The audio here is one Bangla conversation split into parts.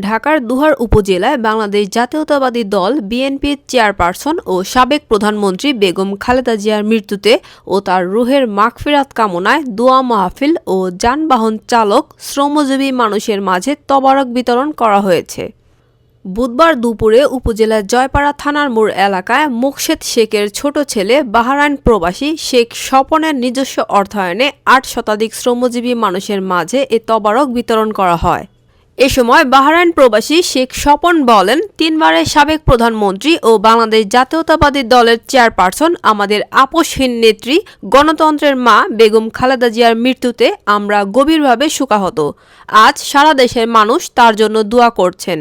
ঢাকার দুহার উপজেলায় বাংলাদেশ জাতীয়তাবাদী দল, বিএনপির চেয়ারপারসন ও সাবেক প্রধানমন্ত্রী বেগম খালেদা জিয়ার মৃত্যুতে ও তার রুহের মাগফিরাত কামনায় দোয়া মাহফিল ও যানবাহন চালক, শ্রমজীবী মানুষের মাঝে তবারক বিতরণ করা হয়েছে। বুধবার দুপুরে উপজেলার জয়পাড়া থানার মোড় এলাকায় মোকশেদ শেখের ছোট ছেলে বাহারাইন প্রবাসী শেখ স্বপনের নিজস্ব অর্থায়নে আট শতাধিক শ্রমজীবী মানুষের মাঝে এ তবারক বিতরণ করা হয়। এ সময় বাহরাইন প্রবাসী শেখ স্বপন বলেন, তিনবারের সাবেক প্রধানমন্ত্রী ও বাংলাদেশ জাতীয়তাবাদী দলের চেয়ারপারসন আমাদের আপোষহীন নেত্রী গণতন্ত্রের মা বেগম খালেদা জিয়ার মৃত্যুতে আমরা গভীরভাবে শোকাহত। আজ সারা দেশের মানুষ তার জন্য দোয়া করছেন।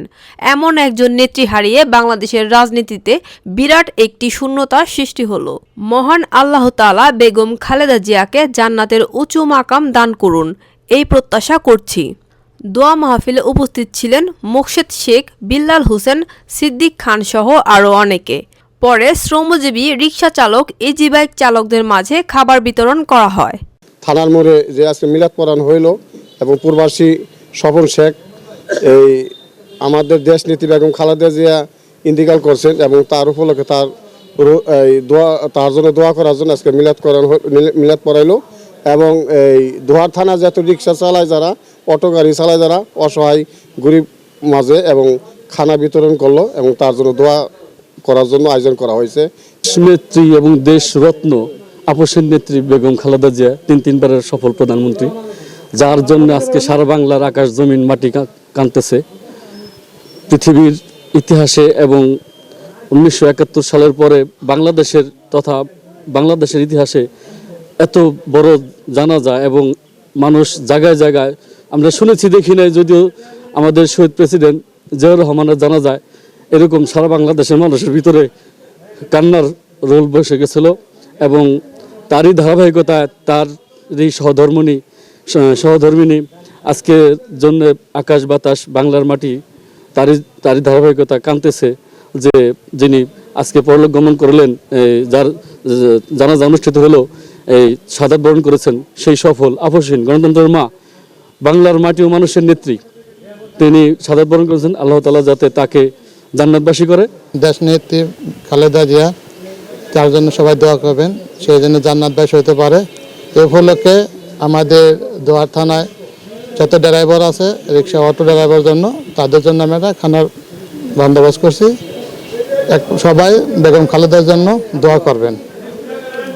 এমন একজন নেত্রী হারিয়ে বাংলাদেশের রাজনীতিতে বিরাট একটি শূন্যতার সৃষ্টি হলো। মহান আল্লাহ তাআলা বেগম খালেদা জিয়াকে জান্নাতের উঁচু মাকাম দান করুন। এই প্রত্যাশা করছি। দোয়া মাহফিলে উপস্থিত ছিলেন মোকশেদ শেখ, বিল্লাল হোসেন, সিদ্দিক খান সহ আরও অনেকে। পরে শ্রমজীবী রিক্সা চালক ইজি বাইক চালকদের মাঝে খাবার বিতরণ করা হয়। থানার মোড়ে যে আজকে মিলাদ পরাণ হইল এবং পূর্বাসী স্বপন শেখ, এই আমাদের দেশ নীতি বেগম খালেদা জিয়া ইন্তিকাল করছেন এবং তার উপলক্ষে তার দোয়া তার জন্য দোয়া করার জন্য আজকে মিলাদ করান মিলাদ পড়াইলো এবং এই দোয়ার থানা যত রিক্সা চালায় যারা, অটো গাড়ি চালায় যারা, অসহায়, গরিব মাঝে এবং খানা বিতরণ করল এবং তার জন্য দোয়া করার জন্য আয়োজন করা হয়েছে। নেত্রী এবং দেশ রত্ন আপসের নেত্রী বেগম খালেদা জিয়া, তিন তিনবারের সফল প্রধানমন্ত্রী, যার জন্য আজকে সারা বাংলার আকাশ জমিন মাটি কাঁদতেছে। পৃথিবীর ইতিহাসে এবং উনিশশো একাত্তর সালের পরে বাংলাদেশের তথা বাংলাদেশের ইতিহাসে এত বড় জানাজা এবং মানুষ জায়গায় জায়গায়, আমরা শুনেছি, দেখি নাই, যদিও আমাদের শহীদ প্রেসিডেন্ট জিয়াউর রহমানের জানা যায় এরকম সারা বাংলাদেশের মানুষের ভিতরে কান্নার রোল বসে গেছিল এবং তারই ধারাবাহিকতায় তার এই সহধর্মিনী আজকে জন্য আকাশ বাতাস বাংলার মাটি, তারই তারই ধারাবাহিকতা কানতেছে যে যিনি আজকে পরলোক গমন করলেন যার জানাজা অনুষ্ঠিত হলো এই সাদাত বরণ করেছেন সেই সফল আপসহীন গণতন্ত্রের মা, বাংলার মাটি ও মানুষের নেত্রী। তিনি সাদাত বরণ করেছেন, আল্লাহ তালা যাতে তাকে জান্নাতবাসী করে। দেশ নেত্রী খালেদা জিয়া, তার জন্য সবাই দোয়া করবেন সেই জন্য জান্নাতবাস হতে পারে। এ উপলক্ষে আমাদের দোয়ার থানায় যত ড্রাইভার আছে, রিক্সা, অটো ড্রাইভার জন্য, তাদের জন্য আমরা খানার বন্দোবস্ত করছি। সবাই বেগম খালেদার জন্য দোয়া করবেন।